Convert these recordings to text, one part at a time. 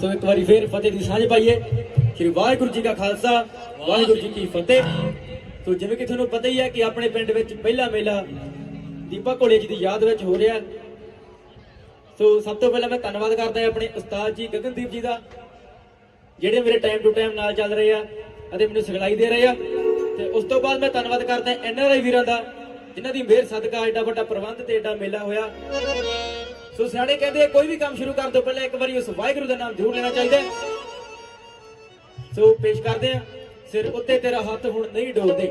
ਸੋ ਇੱਕ ਵਾਰੀ ਫੇਰ ਫਤਿਹ ਦੀ ਸਾਂਝ ਪਾਈਏ। ਸ਼੍ਰੀ ਵਾਹਿਗੁਰੂ ਜੀ ਕਾ ਖਾਲਸਾ, ਵਾਹਿਗੁਰੂ ਜੀ ਕੀ ਫਤਿਹ। ਸੋ ਜਿਵੇਂ ਕਿ ਤੁਹਾਨੂੰ ਪਤਾ ਹੀ ਹੈ ਕਿ ਆਪਣੇ ਪਿੰਡ ਵਿੱਚ ਪਹਿਲਾ ਮੇਲਾ ਦੀਪਾ ਕੋਲੇ ਦੀ ਯਾਦ ਵਿੱਚ ਹੋ ਰਿਹਾ। ਸੋ ਸਭ ਤੋਂ ਪਹਿਲਾਂ ਮੈਂ ਧੰਨਵਾਦ ਕਰਦਾ ਹਾਂ ਆਪਣੇ ਉਸਤਾਦ ਜੀ ਗਗਨਦੀਪ ਜੀ ਦਾ, ਜਿਹੜੇ ਮੇਰੇ ਟਾਈਮ ਟੂ ਟਾਈਮ ਨਾਲ ਚੱਲ ਰਹੇ ਆ ਅਤੇ ਮੈਨੂੰ ਸਿਖਲਾਈ ਦੇ ਰਹੇ ਆ। ਤੇ ਉਸ ਤੋਂ ਬਾਅਦ ਮੈਂ ਧੰਨਵਾਦ ਕਰਦਾ ਇਨ ਆਰ ਆਈ ਵੀਰਾਂ ਦਾ, ਜਿਨ੍ਹਾਂ ਦੀ ਮਿਹਰ ਸਦਕਾ ਐਡਾ ਵੱਡਾ ਪ੍ਰਬੰਧ ਤੇ ਐਡਾ ਮੇਲਾ ਹੋਇਆ। ਸੋ ਸਿਆਣੇ ਕਹਿੰਦੇ ਆ, ਕੋਈ ਵੀ ਕੰਮ ਸ਼ੁਰੂ ਕਰਨ ਤੋਂ ਪਹਿਲਾਂ ਇੱਕ ਵਾਰੀ ਉਸ ਵਾਹਿਗੁਰੂ ਦਾ ਨਾਮ ਜ਼ਰੂਰ ਲੈਣਾ ਚਾਹੀਦਾ। ਸੋ ਪੇਸ਼ ਕਰਦੇ ਆ ਸਿਰ ਉੱਤੇ ਤੇਰਾ ਹੱਥ ਹੁਣ ਨਹੀਂ ਡੋਲਦੇ।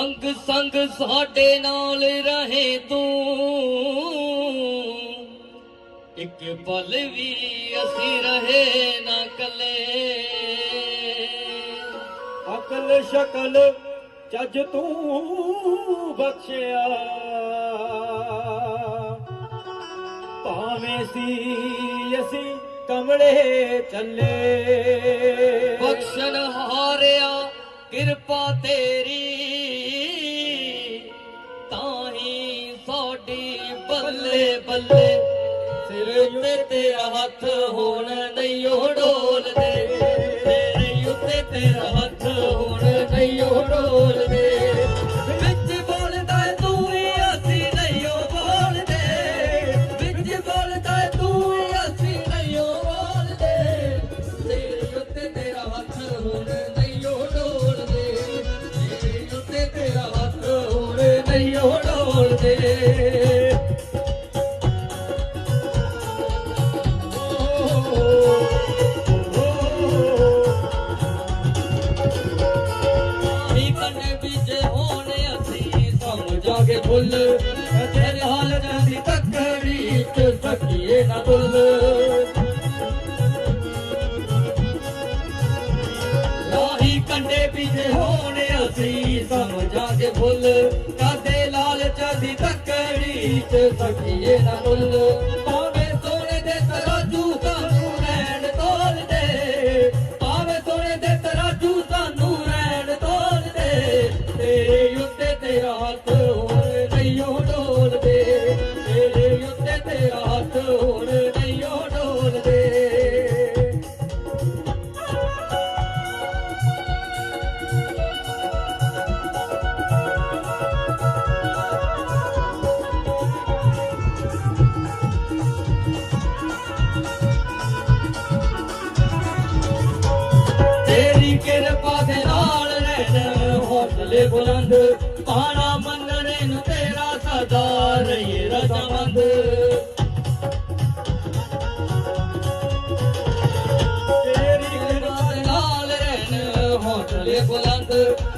ਅੰਗ ਸੰਗ ਸਾਡੇ ਨਾਲ ਰਹੇ ਤੂੰ। ਇੱਕ ਪਲ ਵੀ ਅਸੀਂ ਰਹੇ ਨਾ ਕੱਲੇ। ਅਕਲ ਸ਼ਕਲ ਜੱਜ ਤੂੰ ਬਖਸ਼ਿਆ। ਭਾਵੇਂ ਸੀ ਅਸੀਂ ਕਮਲੇ ਚੱਲੇ? ਬਖਸ਼ਣ ਹਾਰਿਆ, ਕਿਰਪਾ ਤੇਰੀ। ਤਾਂ ਹੀ ਸਾਡੀ ਬੱਲੇ ਬੱਲੇ, ਸਿਰ ਉੱਤੇ ਤੇਰਾ ਹੱਥ ਹੋਣ ਨਹੀਂ ਉਹ ਡੋਲਦੇ। ਤੇਰੇ ਉੱਤੇ ਤੇਰਾ ਹੱਥ ਹੋਣ ਨਹੀਂ ਉਹ ਡੋਲਦੇ। ਡੋਲਦੇ ਹੀ ਕੰਨੇ ਅਸੀਂ ਸਮਝਾਂਗੇ ਫੁੱਲ। ਤੇਰੇ ਹਾਲ ਜਾਂਦੀ ਤੱਕੜੀ ਚ ਸਕੀਏ ਨਾ ਤੁੱਲ ਰਾਹੀ ਕੰਡੇ ਵਿੱਚ ਹੋਣੇ ਅਸੀਂ ਸਮਝਾਂਗੇ ਫੁੱਲ। ਕਾਦੇ ਲਾਲਚ ਦੀ ਤੱਕੜੀ ਚ ਸਕੀਏ ਨਾ ਤੁੱਲ ਭਾਵੇਂ ਸੋਨੇ ਦੇ ਤਰਾਜੂ ਸਾਨੂੰ ਰਹਿਣ ਤੋਲ ਦੇ। ਭਾਵੇਂ ਸੋਨੇ ਦੇ ਤਰਾਜੂ ਸਾਨੂੰ ਰਹਿਣ ਤੋਲ ਦੇ। ਤੇਰੇ ਉੱਤੇ ਤੇਰਾ ਹੱਥ ਹੁਣ ਨਹੀਂ ਉਹ ਡੋਲਦੇ ਤੇਰੇ ਉੱਤੇ ਤੇਰਾ ਹੱਥ ਹੁਣ ਹੌਸਲੇ ਬੁਲੰਦ, ਪਾਣਾ ਮੰਨਣੇ ਨੂੰ ਤੇਰਾ ਸਦਾ ਰਹੀਏ ਰਜ਼ਮੰਦ। ਤੇਰੀ ਕਿਰਪਾ ਨਾਲ ਰਹਿਣ ਹੌਸਲੇ ਬੁਲੰਦ,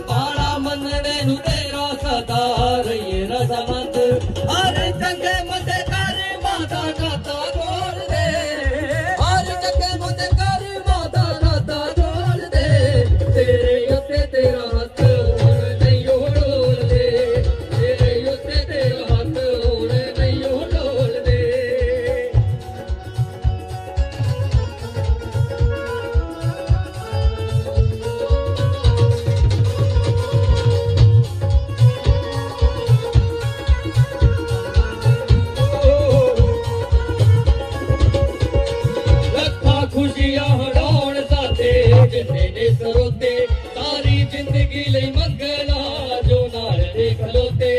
ਪਾਣਾ ਮੰਨਣੇ ਨੂੰ ਤੇਰਾ ਸਦਾ ਰਹੀਏ ਰਜ਼ਮੰਦ। ਖੁਸ਼ੀਆਂ ਹਰਾਉਣ ਸਾਡੇ ਜਿੰਨੇ ਨੇ ਸਰੋਤੇ ਸਾਰੀ ਜ਼ਿੰਦਗੀ ਲਈ ਮੰਗਣਾ ਜੋ ਨਾਲ ਦੇ ਖਲੋਤੇ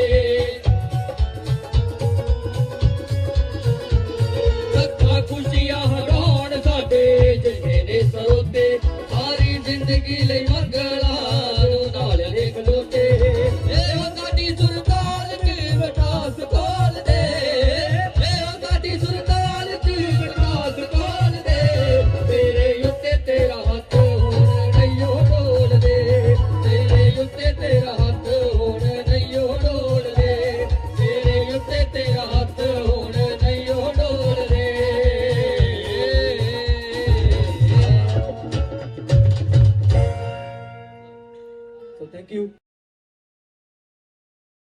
ਲੱਖਾਂ ਖੁਸ਼ੀਆਂ ਹਰਾਉਣ ਸਾਡੇ ਜਿੰਨੇ ਨੇ ਸਰੋਤੇ ਸਾਰੀ ਜ਼ਿੰਦਗੀ ਲਈ ਮੰਗਣਾ ਉੱਤੇ ਤੇਰਾ ਹੱਥ ਹੋਣ ਨਹੀਂ ਉਹ ਡੋਲਦੇ ਤੇਰੇ ਉੱਤੇ ਤੇਰਾ ਹੱਥ ਹੋਣ ਨਹੀਂ ਉਹ ਡੋਲਦੇ ਸੋ ਥੈਂਕ ਯੂ